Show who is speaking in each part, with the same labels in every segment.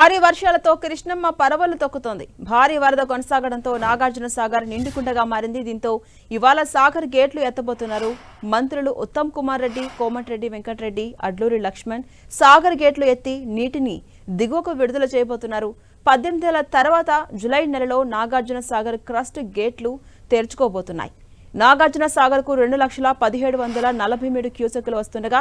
Speaker 1: భారీ వర్షాలతో కృష్ణమ్మ పరవలు తొక్కుతోంది. భారీ వరద కొనసాగడంతో నాగార్జున సాగర్ నిండుకుండగా మారింది. దీంతో ఇవాళ సాగర్ గేట్లు ఎత్తబోతున్నారు. మంత్రులు ఉత్తమ్ కుమార్ రెడ్డి కోమటిరెడ్డి వెంకటరెడ్డి అడ్లూరి లక్ష్మణ్ సాగర్ గేట్లు ఎత్తి నీటిని దిగువకు విడుదల చేయబోతున్నారు. పద్దెనిమిదేళ్ళ తర్వాత జులై నెలలో నాగార్జున సాగర్ క్రస్ట్ గేట్లు తెరుచుకోబోతున్నాయి. నాగార్జున సాగర్కు రెండు లక్షల పదిహేడు వందల నలభై మూడు క్యూసెక్లు వస్తుండగా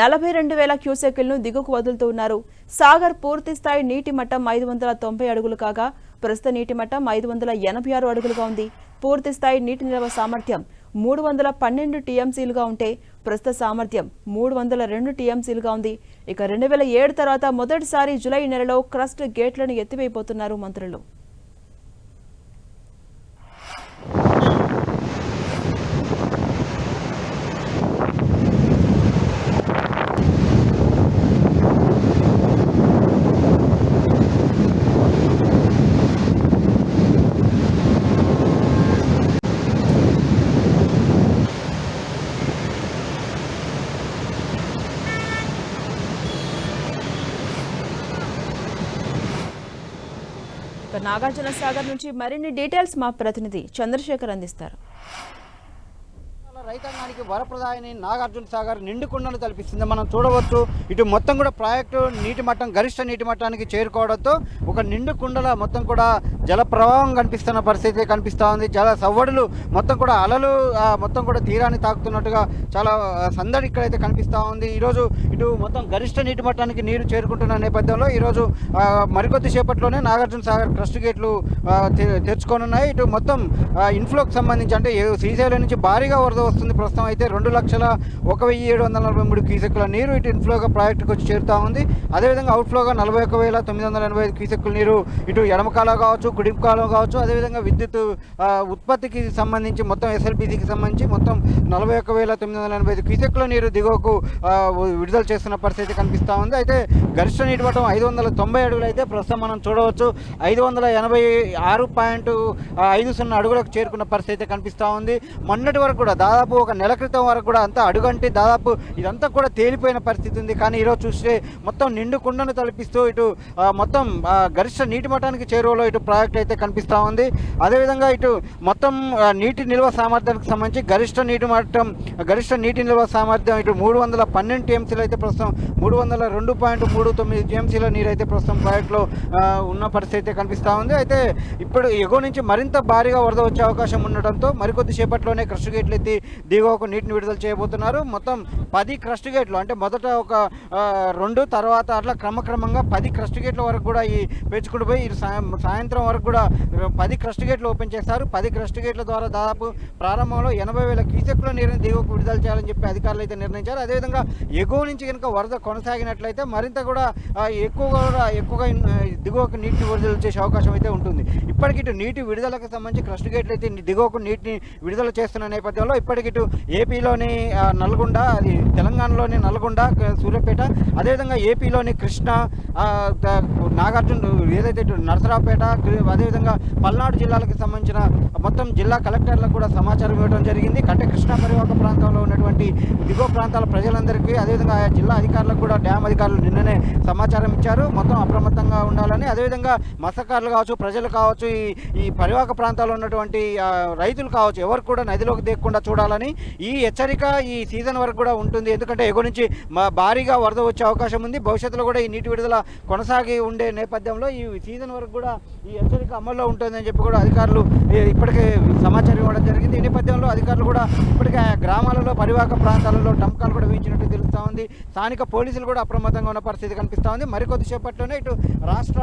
Speaker 1: నలభై రెండు వేల క్యూసెక్లను దిగుకు వదులుతూ ఉన్నారు. సాగర్ పూర్తి స్థాయి నీటి మట్టం ఐదు వందల తొంభై అడుగులు కాగా ప్రస్తుత నీటి మట్టం ఐదు వందల ఎనభై ఆరు అడుగులుగా ఉంది. పూర్తి స్థాయి నీటి నిల్వ సామర్థ్యం మూడు వందల పన్నెండు టీఎంసీలుగా ఉంటే ప్రస్తుత సామర్థ్యం మూడు వందల రెండు టీఎంసీలుగా ఉంది. ఇక రెండు వేల ఏడు తర్వాత మొదటిసారి జులై నెలలో క్రస్ట్ గేట్లను ఎత్తివేయబోతున్నారు మంత్రులు. నాగార్జున సాగర్ నుంచి మరిన్ని డీటెయిల్స్ మా ప్రతినిధి చంద్రశేఖర్ అందిస్తారు.
Speaker 2: రైతాంగానికి వరప్రదాయని నాగార్జున సాగర్ నిండుకుండను తలపిస్తుంది. మనం చూడవచ్చు ఇటు మొత్తం కూడా ప్రాజెక్టు నీటి మట్టం గరిష్ట నీటి మట్టానికి చేరుకోవడంతో ఒక నిండు కుండల మొత్తం కూడా జల ప్రవాహం కనిపిస్తున్న పరిస్థితి కనిపిస్తూ ఉంది. జల సవ్వడులు మొత్తం కూడా అలలు మొత్తం కూడా తీరాన్ని తాకుతున్నట్టుగా చాలా సందడి ఇక్కడైతే కనిపిస్తూ ఉంది. ఈరోజు ఇటు మొత్తం గరిష్ట నీటి మట్టానికి నీరు చేరుకుంటున్న నేపథ్యంలో ఈరోజు మరికొద్ది సేపట్లోనే నాగార్జున సాగర్ క్రస్ట్ గేట్లు ఆ, తెరుచుకోనున్నాయి. ఇటు మొత్తం ఇన్ఫ్లోకి సంబంధించి అంటే ఏ- శ్రీశైలం నుంచి భారీగా వరద వస్తుంది ప్రస్తుతం అయితే రెండు లక్షల ఒక వెయ్యి ఏడు వందల నలభై మూడు క్యూసెక్కుల నీరు ఇటు ఇన్ఫ్లోగా ప్రాజెక్టుకు వచ్చి చేరుతూ ఉంది. అదేవిధంగా అవుట్ఫ్లోగా నలభై ఒక వేల తొమ్మిది వందల ఎనభై ఐదు క్యూసెక్కుల నీరు ఇటు ఎడమకాలం కావచ్చు కుడికాలం కావచ్చు అదేవిధంగా విద్యుత్ ఉత్పత్తికి సంబంధించి మొత్తం ఎస్ఎల్పిసికి సంబంధించి మొత్తం నలభై ఒక వేల తొమ్మిది వందల ఎనభై ఐదు క్యూసెక్కుల నీరు దిగువకు విడుదల చేస్తున్న పరిస్థితి కనిపిస్తూ ఉంది. అయితే గరిష్ట నీటి మట్టం ఐదు వందల తొంభై అడుగులు అయితే ప్రస్తుతం మనం చూడవచ్చు. ఐదు వందల ఎనభై ఆరు పాయింట్ ఐదు సున్నా అడుగులకు చేరుకున్న పరిస్థితి అయితే కనిపిస్తూ ఉంది. మొన్నటి వరకు కూడా దాదాపు ఒక నెల క్రితం వరకు కూడా అంతా అడుగంటి దాదాపు ఇదంతా కూడా తేలిపోయిన పరిస్థితి ఉంది. కానీ ఈరోజు చూస్తే మొత్తం నిండు కుండను తలపిస్తూ ఇటు మొత్తం గరిష్ట నీటి మఠానికి చేరువలో ఇటు ప్రాజెక్ట్ అయితే కనిపిస్తూ ఉంది. అదేవిధంగా ఇటు మొత్తం నీటి నిల్వ సామర్థ్యానికి సంబంధించి గరిష్ట నీటి మట్టం గరిష్ట నీటి నిల్వ సామర్థ్యం ఇటు మూడు వందల పన్నెండు టీఎంసీలు అయితే ప్రస్తుతం మూడు వందల రెండు పాయింట్ మూడు తొమ్మిది టీఎంసీల నీరు అయితే ప్రస్తుతం ప్రాజెక్టులో ఉన్న పరిస్థితి అయితే కనిపిస్తూ ఉంది. అయితే ఇప్పుడు ఎగువ నుంచి మరింత భారీగా వరద వచ్చే అవకాశం ఉండటంతో మరికొద్ది సేపట్లోనే క్రష్ గేట్లు ఎత్తి దిగువకు నీటిని విడుదల చేయబోతున్నారు. మొత్తం పది క్రస్ట్ గేట్లు అంటే మొదట ఒక రెండు తర్వాత అట్లా క్రమక్రమంగా పది క్రస్ట్ గేట్ల వరకు కూడా ఈ పెంచుకుంటూ పోయి సాయంత్రం వరకు కూడా పది క్రస్ట్ గేట్లు ఓపెన్ చేస్తారు. పది క్రస్ట్ గేట్ల ద్వారా దాదాపు ప్రారంభంలో ఎనభై వేల క్యూసెక్ల నీరుని దిగువకు విడుదల చేయాలని చెప్పి అధికారులు అయితే నిర్ణయించారు. అదేవిధంగా ఎగువ నుంచి కనుక వరద కొనసాగినట్లయితే మరింత కూడా ఎక్కువగా కూడా ఎక్కువగా దిగువకు నీటిని విడుదల చేసే అవకాశం అయితే ఉంటుంది. ఇప్పటికి ఇటు నీటి విడుదలకు సంబంధించి క్రస్ట్ గేట్లు అయితే దిగువకు నీటిని విడుదల చేస్తున్న నేపథ్యంలో ఇప్పటికి ఇటు ఏపీలోని నల్గొండ అది తెలంగాణలోని నల్గొండ సూర్యాపేట అదేవిధంగా ఏపీలోని కృష్ణ నాగార్జున ఏదైతే ఇటు నరసరావుపేట అదేవిధంగా పల్నాడు జిల్లాలకు సంబంధించిన మొత్తం జిల్లా కలెక్టర్లకు కూడా సమాచారం ఇవ్వడం జరిగింది. అంటే కృష్ణా పరివాహక ప్రాంతంలో ఉన్నటువంటి దిగువ ప్రాంతాల ప్రజలందరికీ అదేవిధంగా ఆయా జిల్లా అధికారులకు కూడా డ్యామ్ అధికారులు నిన్ననే సమాచారం ఇచ్చారు. మొత్తం అప్రమత్తంగా ఉండాలని అదేవిధంగా మత్స్యకారులు కావచ్చు ప్రజలు కావచ్చు ఈ ఈ పరివాహక ప్రాంతాల్లో ఉన్నటువంటి రైతులు కావచ్చు ఎవరు కూడా నదిలోకి దిగకుండా ఉండాలని ఈ హెచ్చరిక ఈ సీజన్ వరకు కూడా ఉంటుంది. ఎందుకంటే ఎగువ నుంచి మా భారీగా వరద వచ్చే అవకాశం ఉంది. భవిష్యత్తులో కూడా ఈ నీటి విడుదల కొనసాగి ఉండే నేపథ్యంలో ఈ సీజన్ వరకు కూడా ఈ హెచ్చరిక అమల్లో ఉంటుందని చెప్పి కూడా అధికారులు ఇప్పటికే సమాచారం ఇవ్వడం జరిగింది. ఈ నేపథ్యంలో అధికారులు కూడా ఇప్పటికే గ్రామాలలో పరివాహక ప్రాంతాలలో టంకాలు కూడా వీచినట్టు తెలుస్తూ ఉంది. స్థానిక పోలీసులు కూడా అప్రమత్తంగా ఉన్న పరిస్థితి కనిపిస్తూ ఉంది. మరికొద్ది సేపట్లోనే ఇటు రాష్ట్ర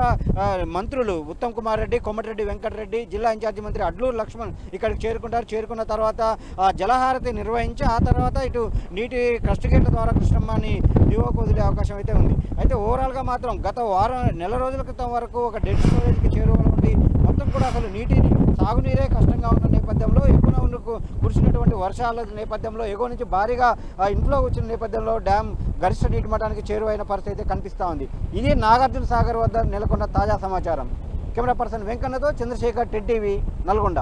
Speaker 2: మంత్రులు ఉత్తమ్ కుమార్ రెడ్డి కోమటిరెడ్డి వెంకటరెడ్డి జిల్లా ఇన్ఛార్జి మంత్రి అడ్లూరు లక్ష్మణ్ ఇక్కడికి చేరుకుంటారు. చేరుకున్న తర్వాత ఆ, జలహారతి నిర్వహించి ఆ తర్వాత ఇటు నీటి కష్టగేట్ల ద్వారా కృష్ణమ్మని దిగువకు వదిలే అవకాశం అయితే ఉంది. అయితే ఓవరాల్గా మాత్రం గత వారం నెల రోజుల క్రితం వరకు ఒక డెడ్ స్టోరేజ్కి చేరువలో ఉండి మొత్తం కూడా అసలు నీటిని సాగునీరే కష్టంగా ఉన్న నేపథ్యంలో ఎక్కువ కురిసినటువంటి వర్షాల నేపథ్యంలో ఎగువ నుంచి భారీగా ఇంట్లో వచ్చిన నేపథ్యంలో డ్యామ్ గరిష్ట నీటి మఠానికి చేరువైన పరిస్థితి అయితే కనిపిస్తూ ఉంది. ఇది నాగార్జున సాగర్ వద్ద నెలకొన్న తాజా సమాచారం. కెమెరా పర్సన్ వెంకన్నతో చంద్రశేఖర్ టెడ్ టీవీ నల్గొండ.